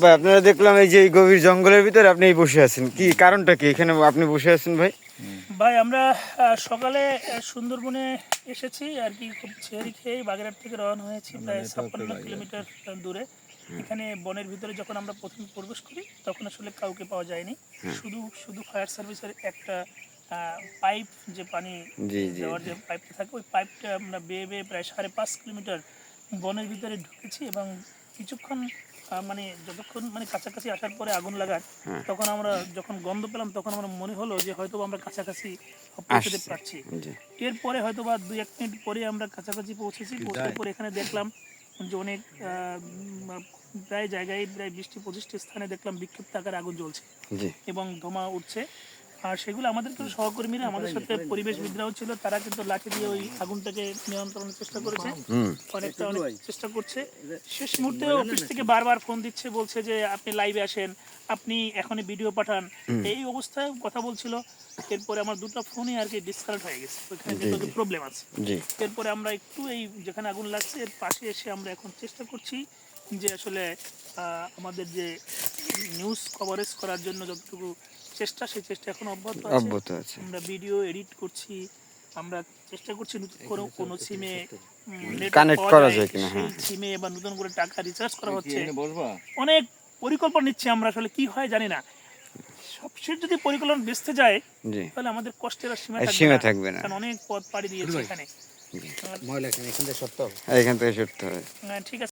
ভাই আপনারা দেখলাম এই যে গভীর জঙ্গলের ভিতরে আপনি এই বসে আছেন। কি কারণটা কি? এখানে আপনি বসে আছেন ভাই? ভাই আমরা সকালে সুন্দরবনে এসেছি আর কি খুব ছেড়ি খেয়ে বাগেরহাট থেকে রওনা হয়েছি প্রায় ছাপ্পান্ন কিলোমিটার দূরে। এখানে বনের ভিতরে যখন আমরা প্রথম প্রবেশ করি তখন আসলে কাউকে পাওয়া যায়নি। শুধু শুধু ফায়ার সার্ভিসের একটা পাইপ যে পানি দেওয়ার যে পাইপটা থাকে ওই পাইপটা আমরা বেয়ে বেয়ে প্রায় সাড়ে পাঁচ কিলোমিটার বনের ভিতরে ঢুকেছি এবং কিছুক্ষণ মানে যতক্ষণ মানে কাছাকাছি আসার পরে আগুন লাগার তখন আমরা যখন গন্ধ পেলাম তখন আমার মনে হলো যে হয়তো আমরা কাছাকাছি পৌঁছতে পারছি। এরপরে হয়তো বা দুই এক মিনিট পরে আমরা কাছাকাছি পৌঁছেছি পৌঁছার পরে এখানে দেখলাম যে অনেক প্রায় জায়গায় প্রায় বিশটি পঁচিশটি স্থানে দেখলাম বিক্ষিপ্ত আকারে আগুন জ্বলছে এবং ধোমা উঠছে। আর সেগুলো আমাদের কিছু সহকর্মীরা আমাদের সাথে পরিবেশবিদরাও ছিল তারা কিন্তু লাঠি দিয়ে ওই আগুনটাকে নিয়ন্ত্রণের চেষ্টা করেছে। অনেকটা অনেক চেষ্টা করছে। শেষ মুহূর্তে অফিস থেকে বারবার ফোন দিচ্ছে বলছে যে আপনি লাইভে আসেন আপনি এখনই ভিডিও পাঠান। এই অবস্থায় কথা বলছিল। এরপরে আমার দুটো ফোনই আর কি ডিসকানেক্ট হয়ে গেছে। ওইখানে প্রবলেম আছে। এরপরে আমরা একটু এই যেখানে আগুন লাগছে এর পাশে এসে আমরা এখন চেষ্টা করছি যে আসলে আহ, আমাদের যে নিউজ কভারেজ করার জন্য যতটুকু চেষ্টা সেই চেষ্টা এখন অব্যাহত আছে। অব্যাহত আছে। আমরা ভিডিও এডিট করছি আমরা চেষ্টা করছি নতুন করে কোনো সিমে Connect করা যায় কিনা, হ্যাঁ। সিমে বা নতুন করে টাকা রিচার্জ করা হচ্ছে। অনেক পরিকল্পনা নিচ্ছে আমরা আসলে কি হয় জানি না। সবশেষ যদি পরিকল্পনা বেসতে যায় তাহলে আমাদের কষ্টের আর সীমা থাকবে না। থাকবে না। কারণ অনেক পথ পাড়ি দিয়েছে এখানে। ময়লা এখানে এখান থেকে সত্য এখান থেকে সরতে হবে। ঠিক আছে।